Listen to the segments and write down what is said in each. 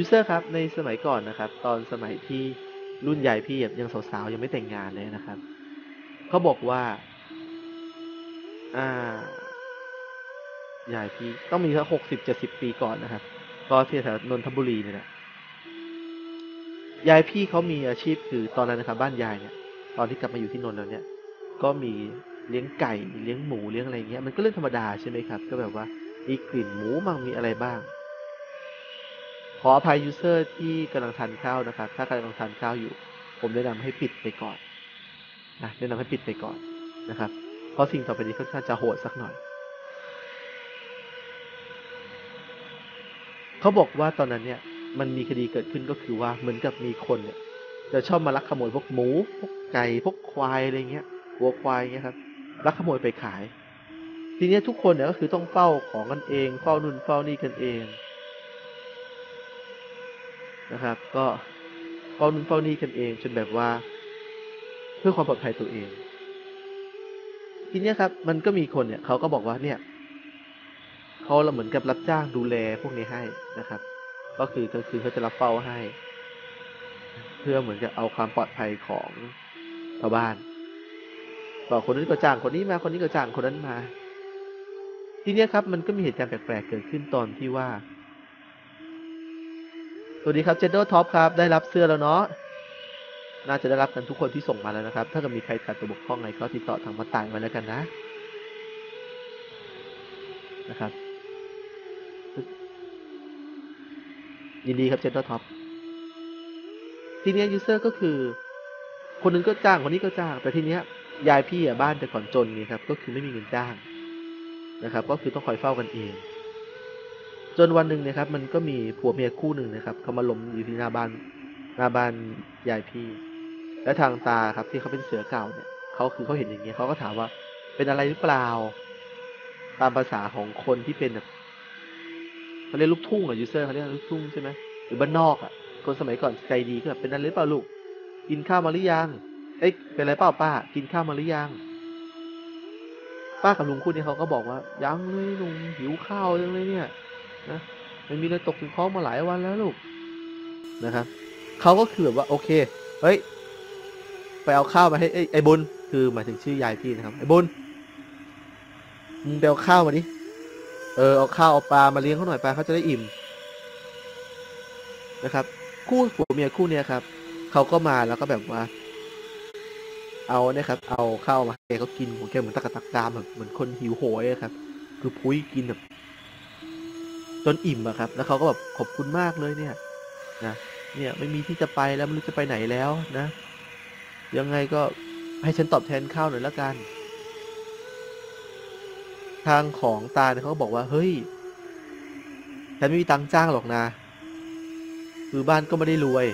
ยูเซอร์ครับในสมัยก่อนนะครับ ตอนสมัยที่รุ่นใหญ่พี่ยังสาวๆยังไม่แต่งงานเลยนะครับเขาบอกว่า อ่ายายพี่ต้องมีสักหกสิบเจ็ดสิบปีก่อนนะครับก็ที่แถวนนทบุรีเนี่ยนะยายพี่เขามีอาชีพคือตอนนั้นนะครับ บ้านยายเนี่ย ตอนที่กลับมาอยู่ที่นนท์แล้วเนี่ย ก็มีเลี้ยงไก่เลี้ยงหมูเลี้ยงอะไรเงี้ยมันก็เรื่องธรรมดาใช่ไหมครับ ก็แบบว่ามีกลิ่นหมูบ้างมีอะไรบ้าง ขออภัยยูเซอร์ที่กำลังทานข้าวนะครับ ถ้ากำลังทานข้าวอยู่ ผมแนะนำให้ปิดไปก่อนนะแนะนำให้ปิดไปก่อนนะครับ เพราะสิ่งต่อไปนี้ค่อนข้างจะโหดสักหน่อย เขาบอกว่าตอนนั้นเนี่ยมันมีคดีเกิดขึ้นก็คือว่าเหมือนกับมีคนเนี่ยจะชอบมาลักขโมยพวกหมู พวกไก่ พวกควายอะไรเงี้ยวัวควายเงี้ยครับ ลักขโมยไปขาย ทีนี้ทุกคนเนี่ยก็คือต้องเฝ้าของกันเอง เฝ้านู่นเฝ้านี่กันเอง นะครับ ก็เฝ้านู่นเฝ้านี่กันเองจนแบบว่า เพื่อความปลอดภัยตัวเอง ทีนี้ครับ มันก็มีคนเนี่ยเขาก็บอกว่าเนี่ยเขาเหมือนกับรับจ้างดูแลพวกนี้ให้นะครับ ก็คือกลางคืนเขาจะรับเฝ้าให้ เพื่อเหมือนกับเอาความปลอดภัยของชาวบ้านบอกคนนั้นก็จ้างคนนี้มาคนนี้ก็จ้างคนนั้นมา ทีนี้ครับ มันก็มีเหตุการณ์แปลกๆเกิดขึ้นตอนที่ว่า วัสดีครับเจนเดอร์ท็อปครับ ได้รับเสื้อแล้วเนาะน่าจะได้รับกันทุกคนที่ส่งมาแล้วนะครับ ถ้าเกิดมีใครขาดตัวบกพร่องไงก็ติดต่อทางมาต่างมาแล้วกันนะนะครับ ยินดีครับเจนเดอร์ท็อปทีเนี้ยูเซอร์ก็คือ คนหนึงก็จ้างคนนี้ก็จ้าง แต่ทีเนี้ยยายพี่อะบ้านแต่ก่อนจนนี่ครับ ก็คือไม่มีเงินจ้างนะครับ ก็คือต้องคอยเฝ้ากันเอง จนวันหนึ่งนะครับ มันก็มีผัวเมียคู่หนึ่งนะครับเขามาล้มอยู่ที่หน้าบ้านหน้าบ้านยายพี่ และทางตาครับที่เขาเป็นเสือเก่าเนี่ยเขาคือเขาเห็นอย่างเงี้ยเขาก็ถามว่าเป็นอะไรหรือเปล่า ตามภาษาของคนที่เป็นแบบเขาเรียกลูกทุ่งอะยูเซอร์เขาเรียกลูกทุ่งใช่ไหมหรือบ้านนอกอะคนสมัยก่อนใจดีก็แบบเป็นอะไรหรือเปล่าลูกกินข้าวมาหรือยังเอ้ยเป็นอะไรเปล่าป้า กินข้าวมาหรือยังป้ากับลุงคู่นี้เขาก็บอกว่ายังเลยลุงหิวข้าวจังเลยเนี่ย นะมันมีอะไรตกถึงท้องมาหลายวันแล้วลูกนะครับเขาก็คือแบบว่าโอเค เฮ้ย ไปเอาข้าวมาให้ไอ้ไอ้บุญคือหมายถึงชื่อยายพี่นะครับไอ้บุญมึงไปเอาข้าวมาดิเออเอาข้าวเอาปลามาเลี้ยงเขาหน่อยปลาเขาจะได้อิ่มนะครับ คู่ผัวเมียคู่เนี้ยครับเขาก็มาแล้วก็แบบว่า เอาเนี่ยครับ เอาข้าวมาให้แกเขากินของแกเหมือนตะกะตักามแบบเหมือนคนหิวโหยอะครับ คือพุ้ยกินแบบ จนอิ่มอะครับ แล้วเขาก็แบบขอบคุณมากเลยเนี่ยนะเนี่ยไม่มีที่จะไปแล้วไม่รู้จะไปไหนแล้วนะ ยังไงก็ให้ฉันตอบแทนข้าวหน่อยละกัน ทางของตาเนี่ยเขาก็บอกว่า เฮ้ยฉันไม่มีตังค์จ้างหรอกนะ คือบ้านก็ไม่ได้รวย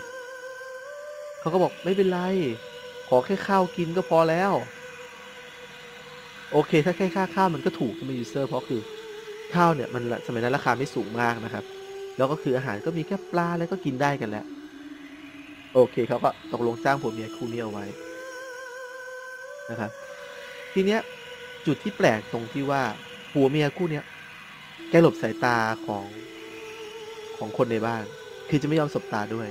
เขาก็บอกไม่เป็นไร ขอแค่ข้าวกินก็พอแล้ว โอเค ถ้าแค่ค่าข้าวมันก็ถูกใช่ไหมยูเซอร์เพราะคือ ข้าวเนี่ยมันสมัยนั้นราคาไม่สูงมากนะครับ แล้วก็คืออาหารก็มีแค่ปลาแล้วก็กินได้กันแล้ว โอเคเขาก็ตกลงจ้างผัวเมียคู่นี้เอาไว้นะครับ ทีเนี้ยจุดที่แปลกตรงที่ว่าผัวเมียคู่เนี้ยแกหลบสายตาของของคนในบ้าน คือจะไม่ยอมสบตาด้วย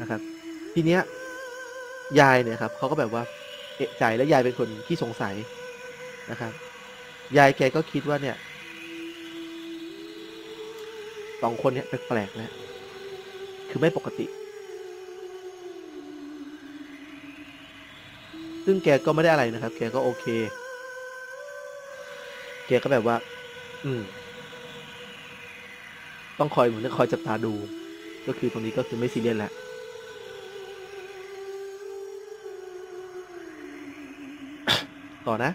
นะครับ ทีเนี้ยยายเนี่ยครับเขาก็แบบว่า เอะใจแล้วยายเป็นคนที่สงสัยนะครับยายแกก็คิดว่าเนี่ยสองคนเนี่ยแปลกๆแล้วคือไม่ปกติ ซึ่งแกก็ไม่ได้อะไรนะครับ แกก็โอเค แกก็แบบว่า อืม ต้องคอยเหมือนคอยจับตาดู ก็คือตรงนี้ก็คือไม่ซีเรียสแล้ว ต่อนะ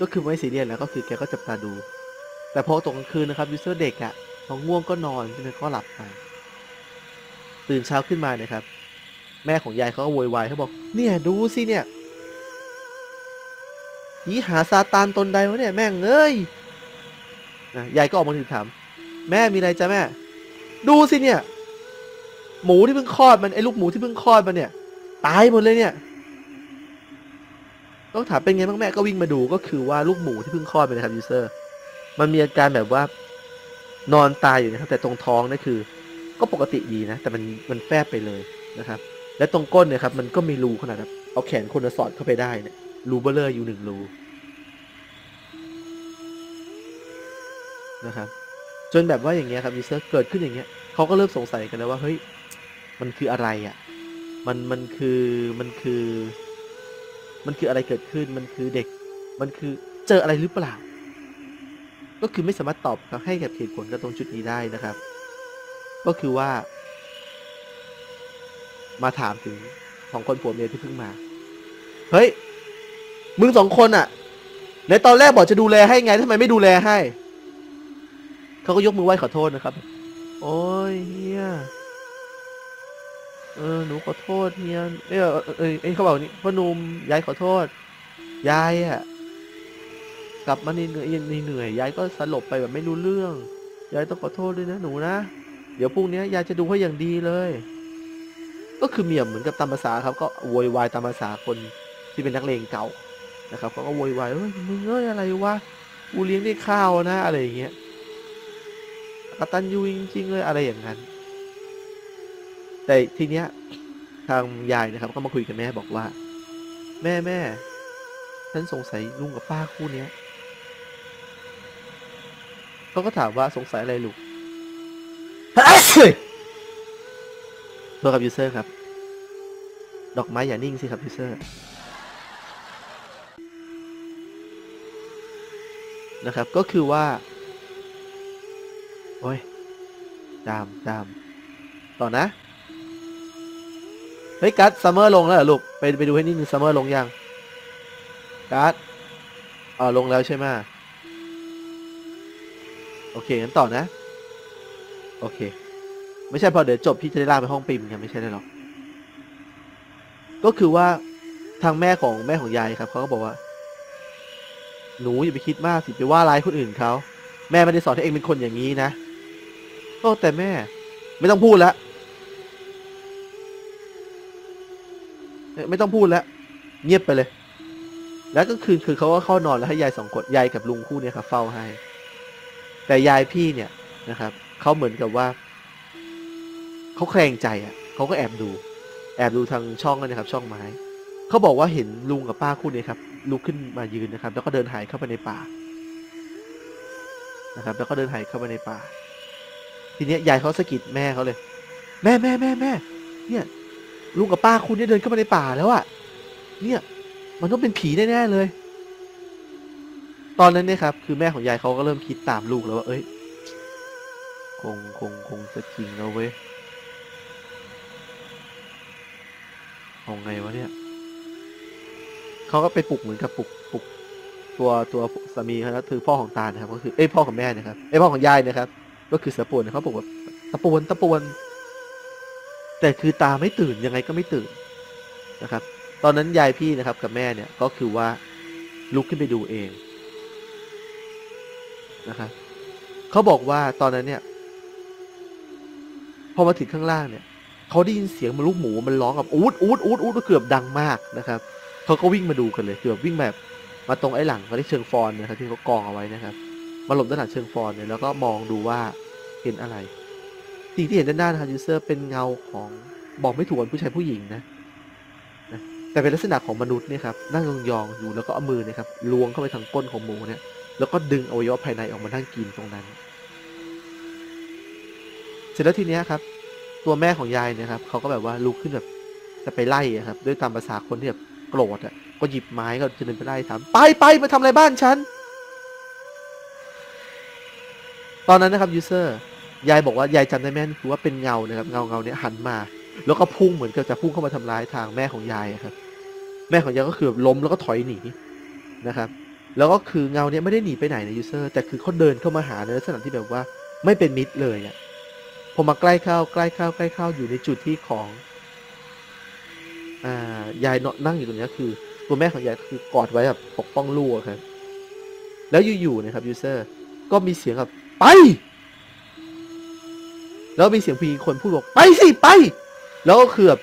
ก็คือไม่ซีเรียสแล้วก็คือแกก็จับตาดู แต่พอตกกลางคืนนะครับยูเซอร์เด็กอะ่ะพอง่วงก็นอนใช่ไหมก็หลับไปตื่นเช้าขึ้นมาเนี่ยครับ แม่ของยายเขาก็โวยวายเขาบอก เนี่ยดูสิเนี่ยยีหาซาตานตนใดวะเนี่ยแม่งเอ้ยนะยายก็ออกมาถึงถาม แม่มีอะไรจ้ะแม่ ดูสิเนี่ย หมูที่เพิ่งคลอดมันไอ้ลูกหมูที่เพิ่งคลอดมันเนี่ย ตายหมดเลยเนี่ย ต้องถามเป็นไงบ้างแม่ก็วิ่งมาดูก็คือว่าลูกหมูที่เพิ่งคลอดไปนะครับยูเซอร์มันมีอาการแบบว่านอนตายอยู่นะครับ แต่ตรงท้องนี่คือ ก็ปกติดีนะ แต่มันมันแฟบไปเลยนะครับ และตรงก้นเนี่ยครับ มันก็มีรูขนาดแบบเอาแขนคนน่ะสอดเข้าไปได้เนี่ยรูเบลเลอร์อยู่หนึ่งรูนะครับ จนแบบว่าอย่างเงี้ยครับยูเซอร์เกิดขึ้นอย่างเงี้ยเขาก็เริ่มสงสัยกันแล้วว่าเฮ้ยมันคืออะไรอะ มันมันคือมันคือ มันคืออะไรเกิดขึ้น มันคือเด็ก มันคือเจออะไรหรือเปล่า ก็คือไม่สามารถตอบให้กับเหตุผลกับตรงจุดนี้ได้นะครับ ก็คือว่า มาถามถึงของคนผัวเมียที่เพิ่งมา เฮ้ย มึงสองคนอะในตอนแรกบอกจะดูแลให้ไงทำไมไม่ดูแลให้ เขาก็ยกมือไหว้ขอโทษนะครับ โอ้ยเฮีย เออหนูขอโทษเฮียเออเออเออเอ้ยเขาบอกนี่พ่อหนุ่มยายขอโทษ ยายอะกลับมานี่เหนื่อยนี่เหนื่อยยายก็สลบไปแบบไม่รู้เรื่อง ยายต้องขอโทษด้วยนะหนูนะ เดี๋ยวพรุ่งนี้ยายจะดูให้อย่างดีเลย ก็คือเมียเหมือนกับตามภาษาครับ ก็โวยวายตามภาษาคนที่เป็นนักเลงเก่านะครับเขาก็โวยวายเอ้ยมึงเอ้ยอะไรวะกูเลี้ยงได้ข้าวนะ อะไรอย่างเงี้ยกตันยูจริงๆเลยอะไรอย่างนั้น แต่ทีเนี้ยทางยายนะครับ ก็มาคุยกับแม่บอกว่า แม่แม่ฉันสงสัยลุงกับป้าคู่เนี้ยเขาก็ถามว่าสงสัยอะไรลูกโทษครับยูเซอร์ครับ ดอกไม้อย่านิ่งสิครับยูเซอร์นะครับ ก็คือว่า โอ้ยจามจามต่อนะ เฮ้ยกัสซัมเมอร์ลงแล้วเหรอลูกไปไปดูให้นิดนึงซัมเมอร์ลงยังกัสอ่าลงแล้วใช่ไหมโอเคงั้นต่อนะ โอเค ไม่ใช่พอเดี๋ยวจบพี่จะได้ลากไปห้องปิมกันไม่ใช่ได้หรอก ก็คือว่าทางแม่ของแม่ของยายครับเขาก็บอกว่า หนูอย่าไปคิดมากสิไปว่าร้ายคนอื่นเขาแม่ไม่ได้สอนให้เองเป็นคนอย่างนี้นะก็แต่แม่ ไม่ต้องพูดแล้วเอ้ย ไม่ต้องพูดแล้ว เงียบไปเลย แล้วก็คืนคือเขาก็เข้านอนแล้วให้ยายสองคนยายกับลุงคู่เนี้ยครับเฝ้าให้ แต่ยายพี่เนี่ยนะครับเขาเหมือนกับว่าเขาแคลงใจอะเขาก็แอบดู แอบดูทางช่องนั่นนะครับ ช่องไม้เขาบอกว่าเห็นลุงกับป้าคู่นี้ครับลุกขึ้นมายืนนะครับ แล้วก็เดินหายเข้าไปในป่านะครับ แล้วก็เดินหายเข้าไปในป่า ทีเนี้ยยายเขาสะกิดแม่เขาเลย แม่แม่แม่แม่เนี่ย ลุงกับป้าคุณเนี่ยเดินเข้ามาในป่าแล้วอะเนี่ย มันต้องเป็นผีแน่ๆเลย ตอนนั้นเนี่ยครับ คือแม่ของยายเขาก็เริ่มคิดตามลูกแล้วว่า เอ้ย คงคงคงจะจริงแล้วเว้ยเอาไงวะเนี่ย เขาก็ไปปลุกเหมือนกับปลุกปลุกตัวตัวสามีเขานะคือพ่อของตานะครับ ก็คือเอ้ยพ่อของแม่นะครับเอ้ยพ่อของยายนะครับ ก็คือสือป่วนเขาบอกว่าตะปวนตะปวน แต่คือตาไม่ตื่นยังไงก็ไม่ตื่นนะครับ ตอนนั้นยายพี่นะครับกับแม่เนี่ยก็คือว่าลุกขึ้นไปดูเองนะครับเขาบอกว่าตอนนั้นเนี่ย พอมาถึงข้างล่างเนี่ยเขาได้ยินเสียงมันลูกหมูมันร้องแบบอูดอูดอูดอูดเกือบดังมากนะครับเขาก็วิ่งมาดูกันเลยเกือบวิ่งแบบมาตรงไอ้หลังเขาที่เชิงฟอนนะครับที่เขากองเอาไว้นะครับ มาหลบด้านหลังเชิงฟอนเนี่ยแล้วก็มองดูว่าเห็นอะไร สิ่งที่เห็นด้านหน้านะครับยูเซอร์เป็นเงาของบอกไม่ถูกผู้ชายผู้หญิงนะนะแต่เป็นลักษณะของมนุษย์เนี่ยครับนั่งยองๆอยู่แล้วก็เอามือเนะครับล้วงเข้าไปทางก้นของหมูเนี่ยแล้วก็ดึงอวัยวะภายในออกมานั่งกินตรงนั้น เสร็จแล้วทีเนี้ยครับ ตัวแม่ของยายเนี่ยครับเขาก็แบบว่าลุกขึ้นแบบจะไปไล่ครับ ด้วยตามภาษาคนที่แบบโกรธอะก็หยิบไม้ก็จะเดินไปไล่ถามไปไปมาทำอะไรบ้านฉัน ตอนนั้นนะครับยูเซอร์ ยายบอกว่ายายจำได้แม่นคือว่าเป็นเงานะครับเงาเงาเนี้ยหันมา แล้วก็พุ่งเหมือนกับจะพุ่งเข้ามาทำร้ายทางแม่ของยายครับ แม่ของยายก็คือล้มแล้วก็ถอยหนีนะครับ แล้วก็คือเงาเนี้ยไม่ได้หนีไปไหนนะยูเซอร์แต่คือเขาเดินเข้ามาหาในลักษณะที่แบบว่าไม่เป็นมิตรเลยอะพอมาใกล้เข้าใกล้เข้าใกล้เข้าอยู่ในจุดที่ของอ่ายายเนาะนั่งอยู่ตรงเนี้ยคือตัวแม่ของยายคือกอดไว้แบบปกป้องลูกครับแล้วอยู่ๆนะครับยูเซอร์ก็มีเสียงแบบไป แล้วมีเสียงผู้หญิงคนพูดบอกไปสิไป แล้วก็คือแบบ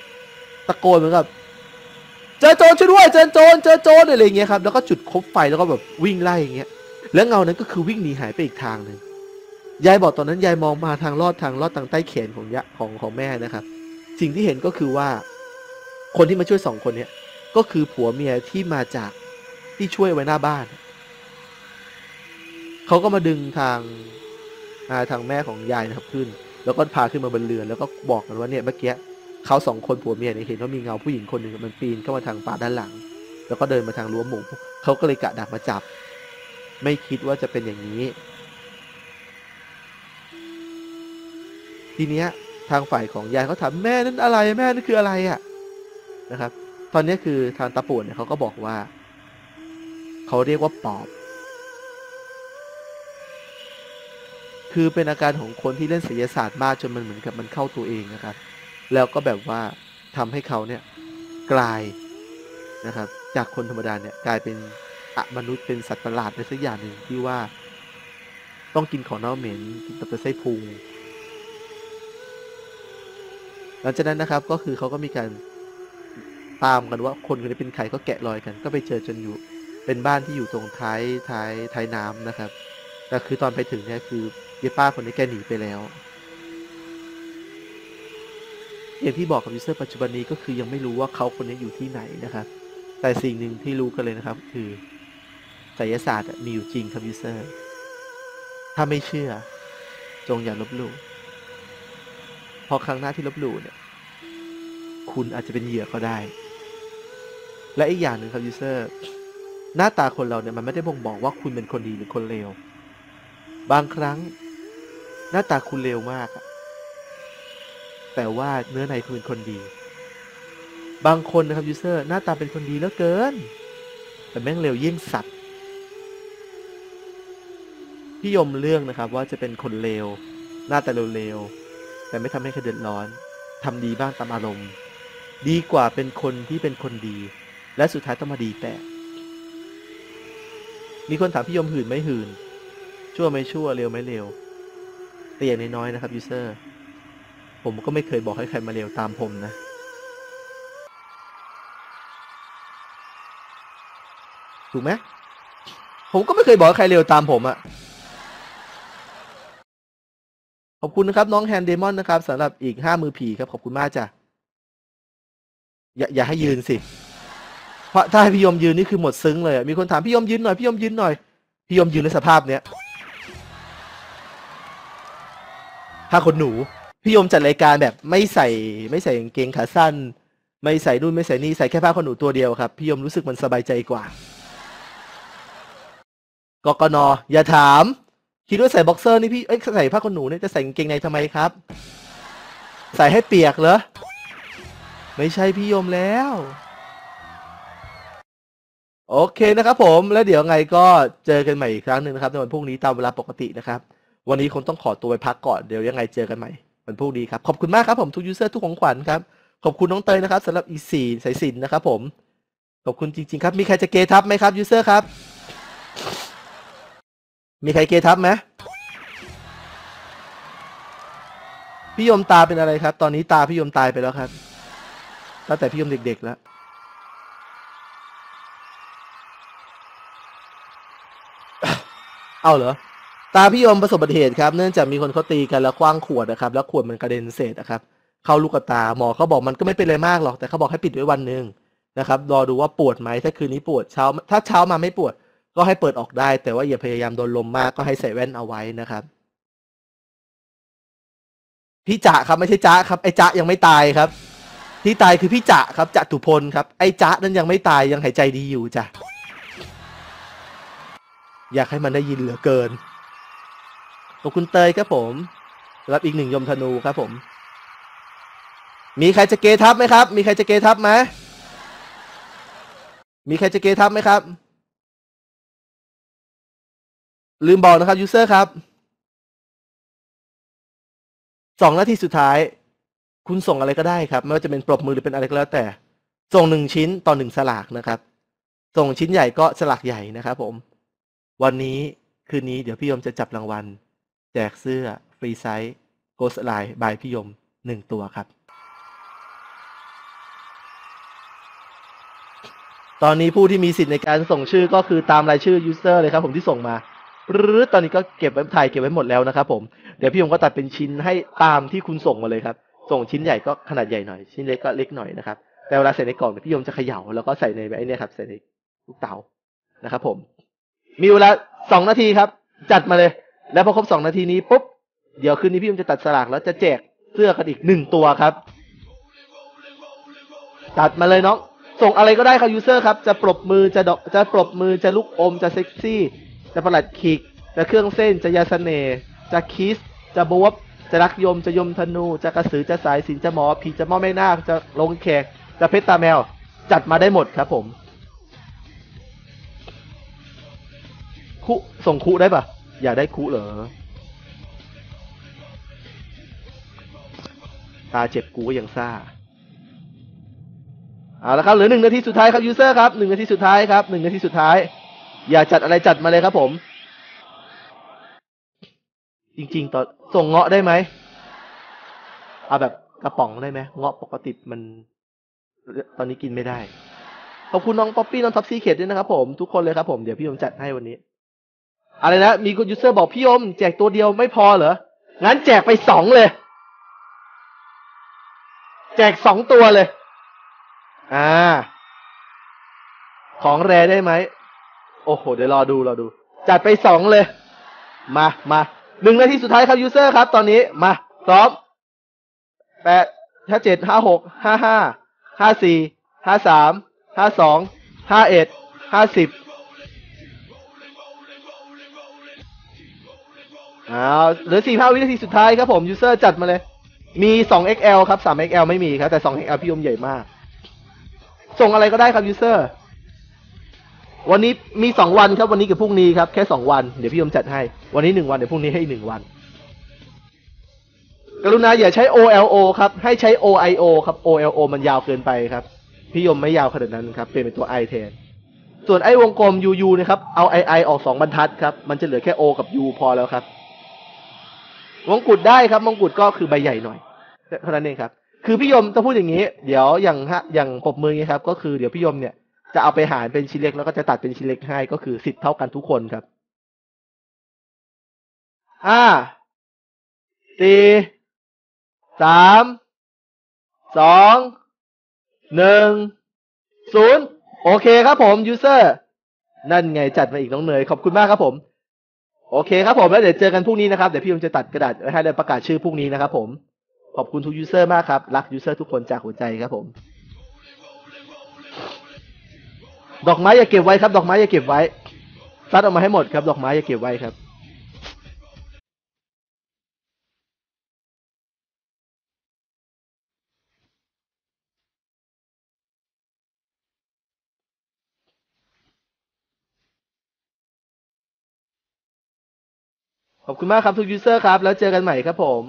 ตะโกนเหมือนกับเจอโจรช่วยด้วยเจอโจรเจอโจรอะไรเงี้ยครับแล้วก็จุดคบไฟแล้วก็แบบวิ่งไล่อย่างเงี้ย แล้วเงานั้นก็คือวิ่งหนีหายไปอีกทางหนึ่งยายบอกตอนนั้นยายมองมาทางลอดทางลอดทางใต้แขนของยะของของแม่นะครับ สิ่งที่เห็นก็คือว่า คนที่มาช่วยสองคนเนี้ยก็คือผัวเมียที่มาจากที่ช่วยไว้หน้าบ้านเขาก็มาดึงทางาทางแม่ของยายนะครับขึ้น แล้วก็พาขึ้นมาบนเรือแล้วก็บอกกันว่าเนี่ยเมื่อกี้เขาสองคนผัวเมียเนี่ยเห็นว่ามีเงาผู้หญิงคนหนึ่งมันปีนเข้ามาทางป่าด้านหลัง แล้วก็เดินมาทางรั้วหมูเขาก็เลยกะดักมาจับ ไม่คิดว่าจะเป็นอย่างนี้ ทีเนี้ยทางฝ่ายของยายเขาถามแม่นั่นอะไรแม่นั่นคืออะไรอะ่ะนะครับ ตอนนี้คือทางตาป่วนเนี่ยเขาก็บอกว่า เขาเรียกว่าปอบ คือเป็นอาการของคนที่เล่นศิลศาสตร์มากจนมันเหมือนกับมันเข้าตัวเองนะครับ แล้วก็แบบว่าทำให้เขาเนี่ยกลายนะครับ จากคนธรรมดาเนี่ยกลายเป็นอะมนุษย์เป็นสัตว์ประหลาดในสักอย่างหนึ่งที่ว่า ต้องกินของเน่าเหม็นกินตับไส้พุงหลังจากนั้นนะครับก็คือเขาก็มีการตามกันว่าคนคนนี้เป็นใครก็แกะรอยกัน ก็ไปเจอจนอยู่เป็นบ้านที่อยู่ตรงท้ายท้ายท้ายน้ำนะครับ แต่คือตอนไปถึงเนี่ยคือ เยป้าคนนี้แกหนีไปแล้วอย่างที่บอกกับยูเซอร์ปัจจุบันนี้ก็คือยังไม่รู้ว่าเขาคนนี้อยู่ที่ไหนนะครับ แต่สิ่งหนึ่งที่รู้กันเลยนะครับ คือไสยศาสตร์มีอยู่จริงครับยูเซอร์ ถ้าไม่เชื่อ จงอย่าลบหลู่พอครั้งหน้าที่ลบหลู่เนี่ย คุณอาจจะเป็นเหยื่อก็ได้ และอีกอย่างหนึ่งครับยูเซอร์ หน้าตาคนเราเนี่ยมันไม่ได้บ่งบอกว่าคุณเป็นคนดีหรือคนเลว บางครั้ง หน้าตาคุณเลวมาก แต่ว่าเนื้อในคุณเป็นคนดี บางคนนะครับยูเซอร์หน้าตาเป็นคนดีเหลือเกิน แต่แม่งเลวเยี่ยงสัตว์พี่ยมเรื่องนะครับว่าจะเป็นคนเลว หน้าตาเลวๆแต่ไม่ทำให้ใครเดือดร้อนทำดีบ้างตามอารมณ์ ดีกว่าเป็นคนที่เป็นคนดี และสุดท้ายต้องมาดีแต่ มีคนถามพี่ยมหื่นไหม่หื่นชั่วไม่ชั่วเร็วไม่เร็ว แต่อย่างน้อยๆนะครับยูเซอร์ผมก็ไม่เคยบอกให้ใครมาเร็วตามผมนะถูกไหมผมก็ไม่เคยบอกให้ใครเร็วตามผมอะขอบคุณนะครับน้องแฮนเดมอนนะครับสำหรับอีกห้ามือผีครับขอบคุณมากจ้ะอย่าอย่าให้ยืนสิ เพราะถ้าให้พี่ยมยืนนี่คือหมดซึ้งเลยมีคนถามพี่ยมยืนหน่อยพี่ยมยืนหน่อยพี่ยมยืนในสภาพเนี้ย ถ้าคนหนู พี่ยมจัดรายการแบบไม่ใส่ไม่ใส่กางเกงขาสั้น ไม่ใส่นู่นไม่ใส่นี่ใส่แค่ผ้าขนหนูตัวเดียวครับ พี่ยมรู้สึกมันสบายใจกว่ากกนอย่าถาม คิดว่าใส่บ็อกเซอร์นี่พี่เอ้ยใส่ผ้าขนหนูเนี่ยจะใส่กางเกงในทำไมครับ ใส่ให้เปียกเหรอไม่ใช่พี่ยมแล้ว โอเคนะครับผมแล้วเดี๋ยวไงก็เจอกันใหม่อีกครั้งหนึ่งนะครับในวันพรุ่งนี้ตามเวลาปกตินะครับ วันนี้คงต้องขอตัวไปพักก่อนเดี๋ยวยังไงเจอกันใหม่วันพรุ่งนี้ครับ ขอบคุณมากครับผมทุกยูเซอร์ทุกของขวัญครับ ขอบคุณน้องเตยนะครับสำหรับอีสี่สายสินนะครับผม ขอบคุณจริง ๆ ครับ มีใครจะเกทับไหมครับยูเซอร์ครับ มีใครเกทับไหมพี่ยมตาเป็นอะไรครับ ตอนนี้ตาพี่ยมตายไปแล้วครับ ตั้งแต่พี่ยมเด็ก ๆ แล้วเอาเหรอ ตาพี่ยมประสบอุบัติเหตุครับเนื่องจากมีคนเขาตีกันแล้วคว้างขวดนะครับ แล้วขวดมันกระเด็นเศษนะครับ เข้าลูกตาหมอเขาบอกมันก็ไม่เป็นอะไรมากหรอกแต่เขาบอกให้ปิดไว้วันหนึ่งนะครับรอดูว่าปวดไหมถ้าคืนนี้ปวดเช้า ถ้าเช้ามาไม่ปวด ก็ให้เปิดออกได้ แต่ว่าอย่าพยายามโดนลมมากก็ให้ใส่แว่นเอาไว้นะครับ พี่จ่าครับไม่ใช่จ้าครับไอ้จ้ายังไม่ตายครับ ที่ตายคือพี่จ่าครับจ่าตุพลครับไอ้จ้านั้นยังไม่ตายยังหายใจดีอยู่จ้ะอยากให้มันได้ยินเหลือเกิน ขอบคุณเตยครับผม รับอีกหนึ่งยมธนูครับผม มีใครจะเกทับไหมครับ มีใครจะเกทับไหมมีใครจะเกทับไหมครับ ลืมบอกนะครับยูเซอร์ครับสองนาทีสุดท้าย คุณส่งอะไรก็ได้ครับ ไม่ว่าจะเป็นปรบมือหรือเป็นอะไรก็แล้วแต่ ส่งหนึ่งชิ้นต่อหนึ่งสลากนะครับ ส่งชิ้นใหญ่ก็สลากใหญ่นะครับผม วันนี้คืนนี้เดี๋ยวพี่ยมจะจับรางวัล แจกเสื้อ ฟรีไซส์โกสไลน์บายพี่ยมหนึ่งตัวครับ ตอนนี้ผู้ที่มีสิทธิ์ในการส่งชื่อก็คือตามรายชื่อยูเซอร์เลยครับผมที่ส่งมาปรื๊ดตอนนี้ก็เก็บไว้ถ่ายเก็บไว้หมดแล้วนะครับผมเดี๋ยวพี่ยงก็ตัดเป็นชิ้นให้ตามที่คุณส่งมาเลยครับ ส่งชิ้นใหญ่ก็ขนาดใหญ่หน่อย ชิ้นเล็กก็เล็กหน่อยนะครับแต่เวลาใส่ในกล่องพี่ยงจะเขย่าแล้วก็ใส่ในไอ้นี่ครับใส่ในลูกเต๋านะครับผม มีเวลาสองนาทีครับ จัดมาเลย แล้วพอครบสองนาทีนี้ปุ๊บ เดี๋ยวคืนนี้พี่ยงจะตัดสลากแล้วจะแจกเสื้อกันอีกหนึ่งตัวครับ ตัดมาเลยน้อง ส่งอะไรก็ได้ครับยูเซอร์ครับ จะปรบมือจะดอกจะปรบมือจะลูกอมจะเซ็กซี่ จะประหลัดขิกจะเครื่องเส้นจะยาเสน่ห์จะคิส จะบวบจะรักยมจะยมธนู จะกระสือจะสายสินจะหมอผีจะหม้อแม่นาคจะลงแขก จะเพชรตาแมว จัดมาได้หมดครับผมคุส่งคุได้ปะ อยากได้คุเหรอ ตาเจ็บกูก็ยังซ่า เอาละครับเหลือหนึ่งนาทีสุดท้ายครับยูเซอร์ครับหนึ่งนาทีสุดท้ายครับหนึ่งนาทีสุดท้าย อย่าจัดอะไรจัดมาเลยครับผม จริง ๆตอนส่งเงาะได้ไหมเอาแบบกระป๋องได้ไหมเงาะปกติมัน ตอนนี้กินไม่ได้ ขอบคุณน้องป๊อปปี้น้องท็อปซี่เขตด้วยนะครับผมทุกคนเลยครับผม เดี๋ยวพี่ยมจัดให้วันนี้ อะไรนะ มีคุณยูเซอร์บอกพี่ยม แจกตัวเดียวไม่พอเหรอ งั้นแจกไปสองเลย แจกสองตัวเลย อ่า ของแรได้ไหม โอ้โห เดี๋ยวรอดูรอดู จัดไปสองเลย มามาหนึ่งนาทีสุดท้ายครับยูเซอร์ครับ ตอนนี้มาพร้อมแปดห้าเจ็ดห้าหกห้าห้าห้าสี่ห้าสามห้าสองห้าเอ็ดห้าสิบ อ้าวเหลือสี่ห้าวินาทีสุดท้ายครับผมยูเซอร์จัดมาเลย มีสอง XL ครับสาม XL ไม่มีครับ แต่สอง XL พี่ยมใหญ่มาก ส่งอะไรก็ได้ครับยูเซอร์วันนี้มีสองวันครับ วันนี้กับพรุ่งนี้ครับ แค่สองวัน เดี๋ยวพี่ยมจัดให้ วันนี้หนึ่งวัน เดี๋ยวพรุ่งนี้ให้อีกหนึ่งวัน กรุณาอย่าใช้ OLO ครับ ให้ใช้ OIO ครับ OLO มันยาวเกินไปครับ พี่ยมไม่ยาวขนาดนั้นครับ เปลี่ยนเป็นตัว I แทนส่วนไอ้วงกลม UU นะครับ เอา II ออกสองบรรทัดครับ มันจะเหลือแค่ O กับ U พอแล้วครับ มงกุฎได้ครับมงกุฎก็คือใบใหญ่หน่อยเท่านั้นเองครับ คือพี่ยมต้องพูดอย่างนี้ เดี๋ยวอย่างฮะอย่างปบมืออย่างนี้ครับ ก็คือเดี๋ยวพี่ยมเนี่ยจะเอาไปหารเป็นชิ้นเล็กแล้วก็จะตัดเป็นชิ้นเล็กให้ก็คือสิทธิ์เท่ากันทุกคนครับห้าสี่สามสองหนึ่งศูนย์โอเคครับผมยูเซอร์นั่นไงจัดมาอีกน้องเนยขอบคุณมากครับผม โอเคครับผมแล้วเดี๋ยวเจอกันพรุ่งนี้นะครับ เดี๋ยวพี่ผมจะตัดกระดาษไว้ให้เลยประกาศชื่อพรุ่งนี้นะครับผมขอบคุณทุกยูเซอร์มากครับ รักยูเซอร์ทุกคนจากหัวใจครับผม ดอกไม้อย่าเก็บไว้ครับ ดอกไม้อย่าเก็บไว้ซัดออกมาให้หมดครับ ดอกไม้อย่าเก็บไว้ครับ ขอบคุณมากครับทุกยูเซอร์ครับ แล้วเจอกันใหม่ครับผม